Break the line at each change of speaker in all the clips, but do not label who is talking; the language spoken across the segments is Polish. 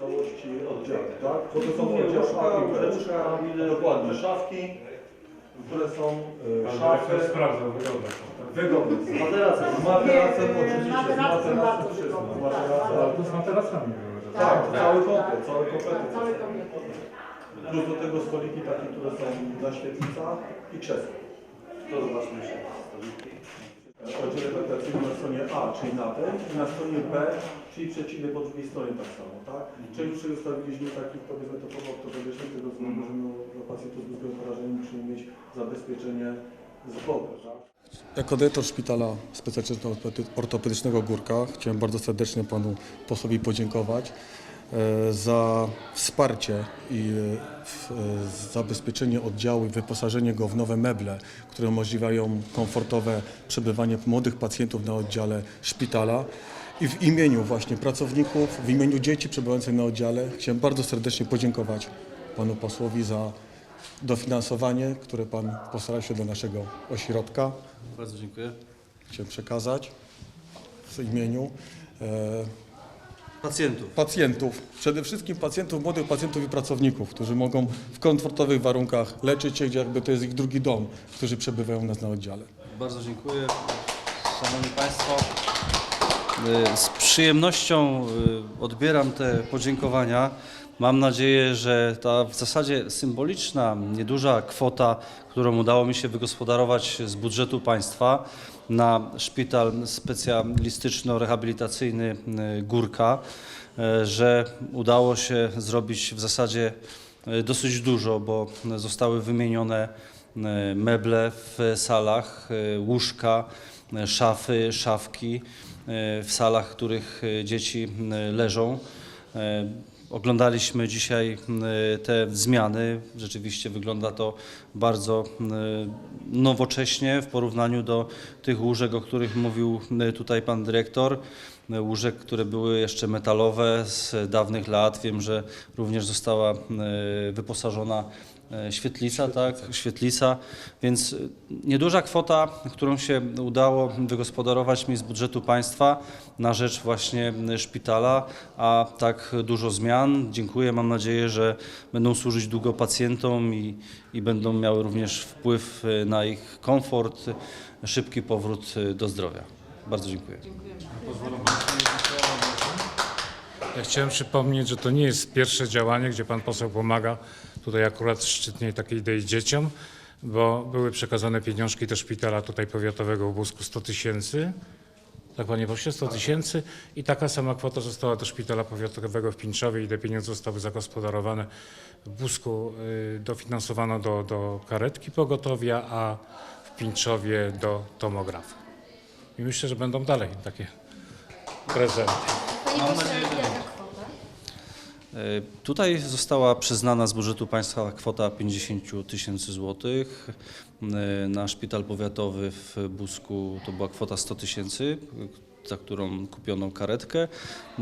całości oddziały, tak? Bo to są oddziały,
łóżka, łóżka,
dokładnie, szafki, które są
Pan
szafy.
sprawdzał, wygląda.
Wygodne.
Z materacem.
Z materacem oczywiście, z
materacem bardzo
wszystko.
wygodne, tak,
materacem.
Ale tu z materacami były. że
Tak,
tak.
cały komplet, cały komplet.
Cały komplet.
Plus do tego stoliki takie, które są na świetlicach i krzesła.
To zobaczmy się. Stoliki.
Oddział rekrutacyjny na stronie A, czyli na tej, i na stronie B, czyli przeciwny po drugiej stronie tak samo, tak? Czyli już ustawiliśmy takich, powiedzmy, to ortopedycznych, tego względu, że no, dla pacjentów z mózgowym porażeniem musimy mieć zabezpieczenie z boku, tak?
Jako dyrektor szpitala specjalistyczno-ortopedycznego Górka chciałem bardzo serdecznie panu posłowi podziękować za wsparcie i e, e, zabezpieczenie oddziału i wyposażenie go w nowe meble, które umożliwiają komfortowe przebywanie młodych pacjentów na oddziale szpitala. I w imieniu właśnie pracowników, w imieniu dzieci przebywających na oddziale chciałem bardzo serdecznie podziękować panu posłowi za dofinansowanie, które pan postarał się do naszego ośrodka.
Bardzo dziękuję.
Chciałem przekazać w imieniu e,
Pacjentów.
pacjentów, przede wszystkim pacjentów, młodych pacjentów i pracowników, którzy mogą w komfortowych warunkach leczyć się, gdzie jakby to jest ich drugi dom, którzy przebywają u nas na oddziale.
Bardzo dziękuję. Szanowni Państwo, z przyjemnością y, odbieram te podziękowania. Mam nadzieję, że ta w zasadzie symboliczna, nieduża kwota, którą udało mi się wygospodarować z budżetu państwa na szpital specjalistyczno-rehabilitacyjny y, Górka, y, że udało się zrobić w zasadzie y, dosyć dużo, bo zostały wymienione meble w salach, łóżka, szafy, szafki w salach, w których e, dzieci e, leżą. E, Oglądaliśmy dzisiaj e, te zmiany. Rzeczywiście wygląda to bardzo e, nowocześnie w porównaniu do tych łóżek, o których mówił e, tutaj pan dyrektor. E, Łóżek, które były jeszcze metalowe z dawnych lat. Wiem, że również została e, wyposażona e, świetlica, tak, świetlica, więc nieduża kwota, którą się udało wygospodarować mi z budżetu państwa na rzecz właśnie szpitala, a tak dużo zmian. Dziękuję, mam nadzieję, że będą służyć długo pacjentom i, i będą miały również wpływ na ich komfort, szybki powrót do zdrowia. Bardzo dziękuję.
Ja chciałem przypomnieć, że to nie jest pierwsze działanie, gdzie pan poseł pomaga tutaj akurat szczytnej takiej idei dzieciom, bo były przekazane pieniążki do szpitala tutaj powiatowego w Busku 100 tysięcy. Tak panie pośle, 100 tysięcy i taka sama kwota została do szpitala powiatowego w Pińczowie i te pieniądze zostały zagospodarowane w Busku, y, dofinansowano do, do karetki pogotowia, a w Pińczowie do tomografu. I myślę, że będą dalej takie prezenty.
Panie
Mam nadzieję, że-
jaka kwota?
E, Tutaj została przyznana z budżetu państwa kwota 50 tysięcy złotych. E, Na szpital powiatowy w Busku to była kwota 100 tysięcy, za którą kupiono karetkę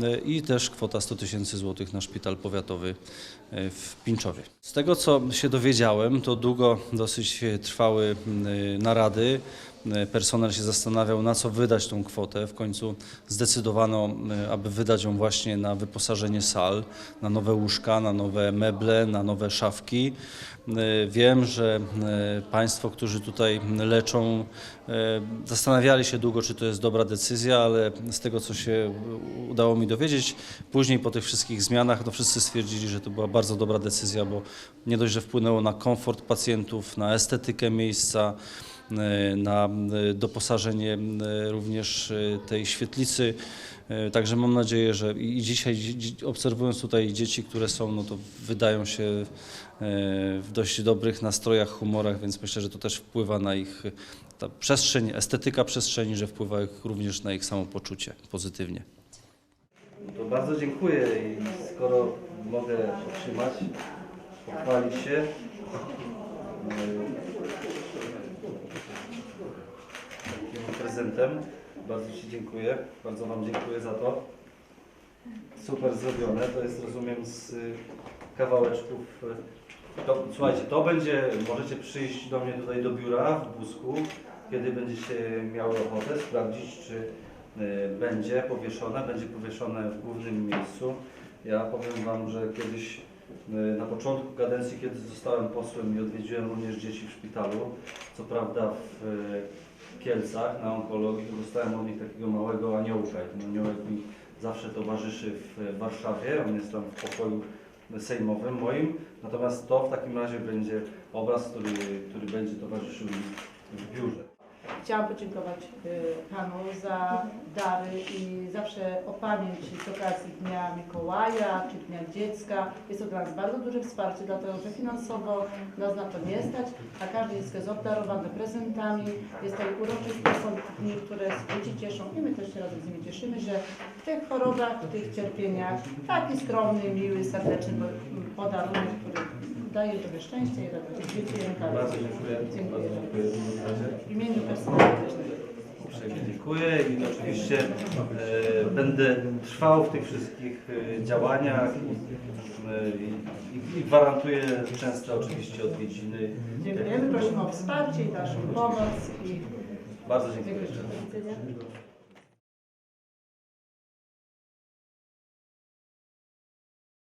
e, i też kwota 100 tysięcy złotych na szpital powiatowy w Pińczowie. Z tego co się dowiedziałem, to długo dosyć trwały narady. E, Personel się zastanawiał, na co wydać tą kwotę. W końcu zdecydowano, e, aby wydać ją właśnie na wyposażenie sal, na nowe łóżka, na nowe meble, na nowe szafki. E, Wiem, że Państwo, którzy tutaj leczą, zastanawiali się długo, czy to jest dobra decyzja, ale z tego, co się udało mi dowiedzieć, później po tych wszystkich zmianach, to wszyscy stwierdzili, że to była bardzo dobra decyzja, bo nie dość, że wpłynęło na komfort pacjentów, na estetykę miejsca, na e, doposażenie e, również e, tej świetlicy. E, Także mam nadzieję, że i dzisiaj dzi- dzi- obserwując tutaj dzieci, które są, no to wydają się e, w dość dobrych nastrojach, humorach, więc myślę, że to też wpływa na ich e, ta przestrzeń, estetyka przestrzeni, że wpływa również na ich samopoczucie pozytywnie. To bardzo dziękuję i skoro mogę otrzymać, pochwalić się. takim prezentem. Bardzo Ci dziękuję. Bardzo Wam dziękuję za to. Super zrobione. To jest, rozumiem, z y, kawałeczków. y, To, słuchajcie, to będzie, możecie przyjść do mnie tutaj do biura w Busku, kiedy będziecie miały ochotę sprawdzić, czy y, będzie powieszone, będzie powieszone w głównym miejscu. Ja powiem Wam, że kiedyś na początku kadencji, kiedy zostałem posłem i odwiedziłem również dzieci w szpitalu, co prawda w y, Kielcach na onkologii, to dostałem od nich takiego małego aniołka. I ten aniołek mi zawsze towarzyszy w Warszawie, on jest tam w pokoju sejmowym moim. Natomiast to w takim razie będzie obraz, który, który będzie towarzyszył mi w biurze.
Chciałam podziękować y, Panu za dary i zawsze o pamięć z okazji Dnia Mikołaja czy Dnia Dziecka. Jest to dla nas bardzo duże wsparcie, dlatego że finansowo nas na to nie stać, a każde dziecko jest obdarowane prezentami. Jest to uroczyste, są dni, które dzieci cieszą i my też się razem z nimi cieszymy, że w tych chorobach, w tych cierpieniach taki skromny, miły, serdeczny podarunek, który daje trochę szczęścia i radości. Dziękuję
Bardzo dziękuję. Bardzo dziękuję.
w imieniu personelu też
Uprzejmie dziękuję i oczywiście e, będę trwał w tych wszystkich e, działaniach i, e, i, i gwarantuję często oczywiście odwiedziny.
Dziękujemy, prosimy o wsparcie i dalszą pomoc i
Bardzo dziękuję.
dziękuję.